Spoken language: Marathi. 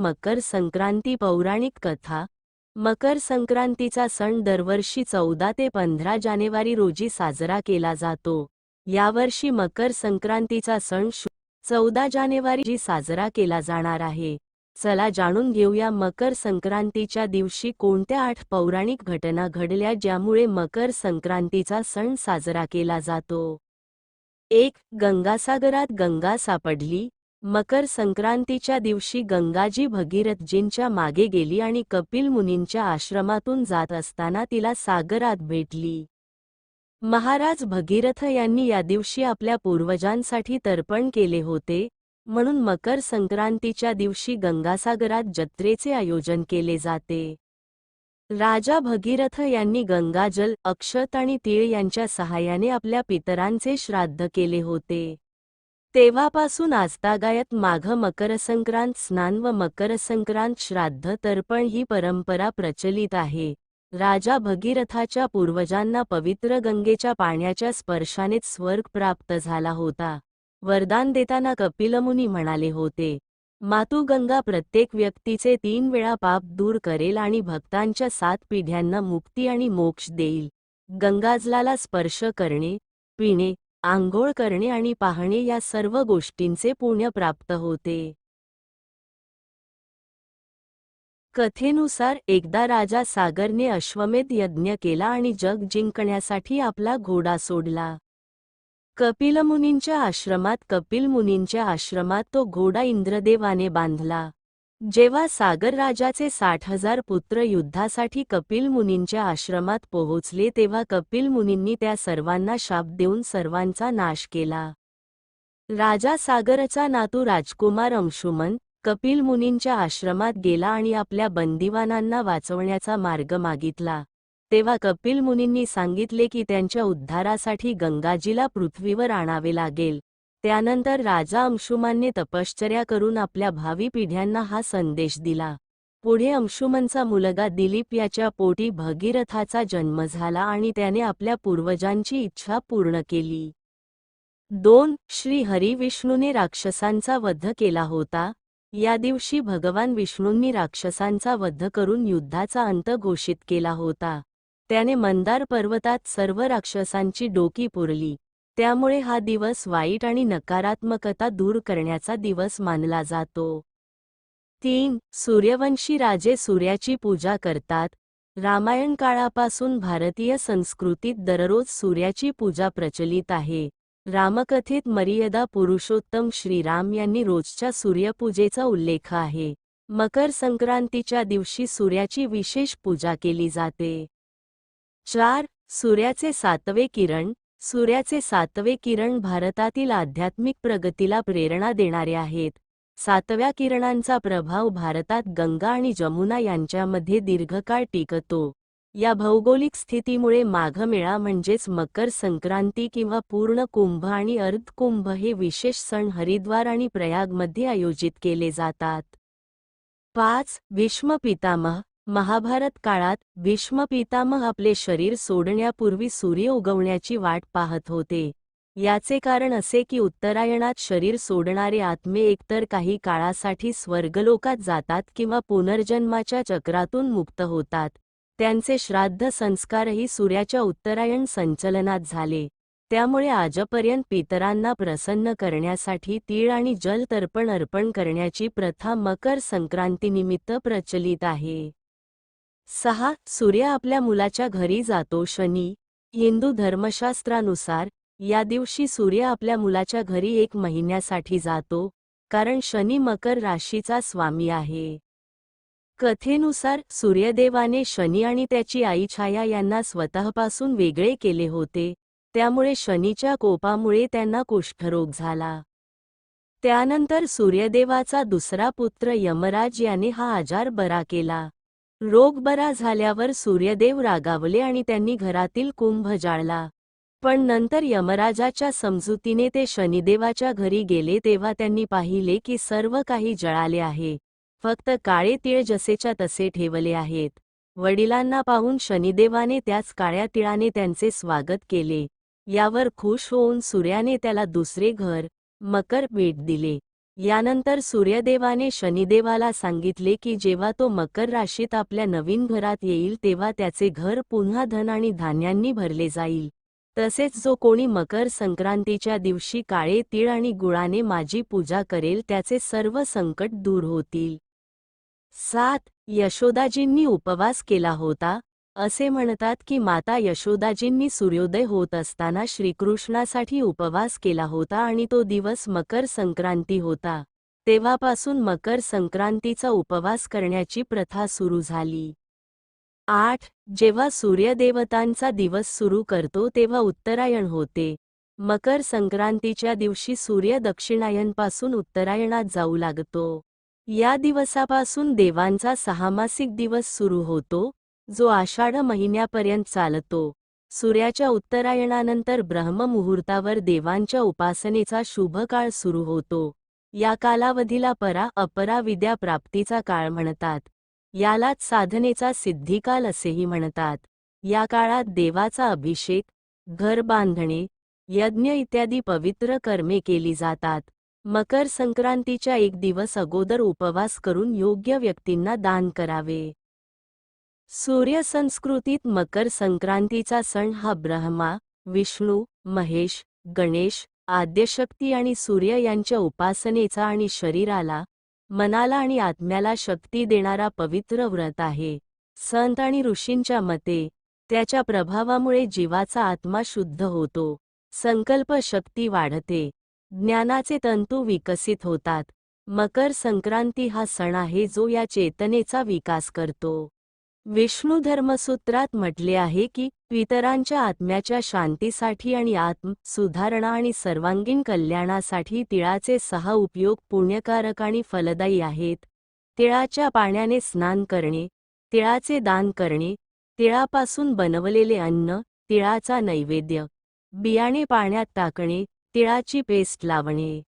मकर संक्रांती पौराणिक कथा. मकर संक्रांतीचा सण दरवर्षी चौदा ते पंधरा जानेवारी रोजी साजरा केला जातो. यावर्षी मकर संक्रांतीचा सण चौदा जानेवारी जी साजरा केला जाणार आहे. चला जाणून घेऊया मकर संक्रांतीच्या दिवशी कोणत्या आठ पौराणिक घटना घडल्या ज्यामुळे मकर संक्रांतीचा सण साजरा केला जातो? एक गंगासागरात गंगा सापडली. मकर संक्रांतीच्या दिवशी गंगाजी भगीरथजींच्या मागे गेली आणि कपिल मुनींच्या आश्रमातून जात असताना तिला सागरात भेटली. महाराज भगीरथ यांनी या दिवशी आपल्या पूर्वजांसाठी तर्पण केले होते म्हणून मकर संक्रांतीच्या दिवशी गंगासागरात जत्रेचे आयोजन केले जाते. राजा भगीरथ यांनी गंगाजल अक्षत आणि तीळ यांच्या सहाय्याने आपल्या पितरांचे श्राद्ध केले होते. तेव्हापासून आजतागायत माघ मकरसंक्रांत स्नान व मकरसंक्रांत श्राद्ध तर्पण ही परंपरा प्रचलित आहे. राजा भगीरथाच्या पूर्वजांना पवित्र गंगेच्या पाण्याच्या स्पर्शानेच स्वर्ग प्राप्त झाला होता. वरदान देताना कपिलमुनी म्हणाले होते मातू गंगा प्रत्येक व्यक्तीचे तीन वेळा पाप दूर करेल आणि भक्तांच्या सात पिढ्यांना मुक्ती आणि मोक्ष देईल. गंगाजलाला स्पर्श करणे पिणे आंघोळ करणे आणि पाहणे या सर्व गोष्टींचे पुण्य प्राप्त होते. कथेनुसार एकदा राजा सागरने अश्वमेध यज्ञ केला आणि जग जिंकण्यासाठी आपला घोडा सोडला. कपिलमुनींच्या आश्रमात कपिल मुनींच्या आश्रमात तो घोडा इंद्रदेवाने बांधला. जेव्हा सागरराजाचे साठ हजार पुत्र युद्धासाठी कपिल मुनींच्या आश्रमात पोहोचले तेव्हा कपिल मुनींनी त्या सर्वांना शाप देऊन सर्वांचा नाश केला. राजा सागरचा नातू राजकुमार अंशुमन कपिल मुनींच्या आश्रमात गेला आणि आपल्या बंदिवानांना वाचवण्याचा मार्ग मागितला. तेव्हा कपिल मुनींनी सांगितले की त्यांच्या उद्धारासाठी गंगाजीला पृथ्वीवर आणावे लागेल. त्यानंतर राजा अंशुमानने तपश्चर्या करून आपल्या भावी पिढ्यांना हा संदेश दिला. पुढे अंशुमनचा मुलगा दिलीप याच्या पोटी भगीरथाचा जन्म झाला आणि त्याने आपल्या पूर्वजांची इच्छा पूर्ण केली. दोन श्री हरी विष्णूने राक्षसांचा वध केला होता. या दिवशी भगवान विष्णूंनी राक्षसांचा वध करून युद्धाचा अंत घोषित केला होता. त्याने मंदार पर्वतात सर्व राक्षसांची डोकी पुरली. त्यामुळे हा दिवस वाईट आणि नकारात्मकता दूर करण्याचा दिवस मानला जातो. तीन सूर्यवंशी राजे सूर्याची पूजा करतात. रामायण काळापासून भारतीय संस्कृतीत दररोज सूर्याची पूजा प्रचलित आहे. रामकथेत मर्यादा पुरुषोत्तम श्रीराम यांनी रोजच्या सूर्यपूजेचा उल्लेख आहे. मकर संक्रांतीच्या दिवशी सूर्याची विशेष पूजा केली जाते. चार सूर्याचे सातवे किरण सूर्याचे सातवे किरण भारतातील आध्यात्मिक प्रगतीला प्रेरणा देणारे आहेत. सातव्या किरणांचा प्रभाव भारतात गंगा आणि जमुना यांच्यामध्ये दीर्घकाळ टिकतो. या भौगोलिक स्थितीमुळे माघमेळा म्हणजेच मकर संक्रांती किंवा पूर्ण कुंभ आणि अर्धकुंभ हे विशेष सण हरिद्वार आणि प्रयागमध्ये आयोजित केले जातात. पाच. भीष्म पितामह महाभारत काळात भीष्म पितामह आपले शरीर सोडण्यापूर्वी सूर्य उगवण्याची वाट पाहत होते. याचे कारण असे की उत्तरायणात शरीर सोडणारे आत्मे एकतर काही काळासाठी स्वर्गलोकात जातात किंवा पुनर्जन्माच्या चक्रातून मुक्त होतात. त्यांचे श्राद्ध संस्कारही सूर्याच्या उत्तरायण संचलनात झाले. त्यामुळे आजपर्यंत पितरांना प्रसन्न करण्यासाठी तीळ आणि जल तर्पण अर्पण करण्याची प्रथा मकर संक्रांतीनिमित्त प्रचलित आहे. सहा सूर्य आपल्या मुलाच्या घरी जातो. शनी हिंदू धर्मशास्त्रानुसार या दिवशी सूर्य आपल्या मुलाच्या घरी एक महिन्यासाठी जातो कारण शनी मकर राशीचा स्वामी आहे. कथेनुसार सूर्यदेवाने शनी आणि त्याची आई छाया यांना स्वतःपासून वेगळे केले होते त्यामुळे शनीच्या कोपामुळे त्यांना कुष्ठरोग झाला. त्यानंतर सूर्यदेवाचा दुसरा पुत्र यमराज याने हा आजार बरा केला. रोग बरा झाल्यावर सूर्यदेव रागावले आणि त्यांनी घरातील कुंभ जाळला. पण नंतर यमराजाच्या समजुतीने ते शनिदेवाच्या घरी गेले तेव्हा त्यांनी पाहिले की सर्व काही जळाले आहे. फक्त काळे तिळ जसेच्या तसे ठेवले आहेत. वडिलांना पाहून शनिदेवाने त्याच काळ्या तिळाने त्यांचे स्वागत केले. यावर खुश होऊन सूर्याने त्याला दुसरे घर मकर भेट दिले. यानंतर सूर्यदेवाने शनिदेवाला सांगितले की जेव्हा तो मकर राशीत आपल्या नवीन घरात येईल तेव्हा त्याचे घर पुन्हा धन आणि धान्यांनी भरले जाईल. तसेच जो कोणी मकर संक्रांतीच्या दिवशी काळे तीळ आणि गुळाने माझी पूजा करेल त्याचे सर्व संकट दूर होतील. सात. यशोदाजींनी उपवास केला होता. असे म्हणतात की माता यशोदाजींनी सूर्योदय होत असताना श्रीकृष्णासाठी उपवास केला होता आणि तो दिवस मकर संक्रांती होता. तेव्हापासून मकर संक्रांतीचा उपवास करण्याची प्रथा सुरू झाली. आठ. जेव्हा सूर्यदेवतांचा दिवस सुरू करतो तेव्हा उत्तरायण होते. मकर संक्रांतीच्या दिवशी सूर्य दक्षिणायनपासून उत्तरायणात जाऊ लागतो. या दिवसापासून देवांचा सहामासिक दिवस सुरू होतो. जो आषाढ महिन्यापर्यंत चालतो. सूर्याच्या उत्तरायणानंतर ब्रह्ममुहूर्तावर देवांच्या उपासनेचा शुभ काळ सुरू होतो. या कालावधीला परा अपरा विद्या प्राप्तीचा काळ म्हणतात. यालाच साधनेचा सिद्धिकाल असेही म्हणतात. या काळात देवाचा अभिषेक घर बांधणे यज्ञ इत्यादी पवित्र कर्मे केली जातात. मकर संक्रांतीच्या एक दिवस अगोदर उपवास करून योग्य व्यक्तींना दान करावे. सूर्य संस्कृतीत मकर संक्रांतीचा सण हा ब्रह्मा विष्णू महेश गणेश आद्यशक्ती आणि सूर्य यांच्या उपासनेचा आणि शरीराला मनाला आणि आत्म्याला शक्ती देणारा पवित्र व्रत आहे. संत आणि ऋषींच्या मते त्याच्या प्रभावामुळे जीवाचा आत्मा शुद्ध होतो संकल्प शक्ती वाढते ज्ञानाचे तंतू विकसित होतात. मकर संक्रांती हा सण आहे जो या चेतनेचा विकास करतो. विष्णू धर्मसूत्रात म्हटले आहे की पितरांच्या आत्म्याच्या शांतीसाठी आणि आत्म सुधारणा आणि सर्वांगीण कल्याणासाठी तिळाचे सहा उपयोग पुण्यकारक आणि फलदायी आहेत. तिळाच्या पाण्याने स्नान करणे तिळाचे दान करणे तिळापासून बनवलेले अन्न तिळाचा नैवेद्य बियाणे पाण्यात टाकणे तिळाची पेस्ट लावणे.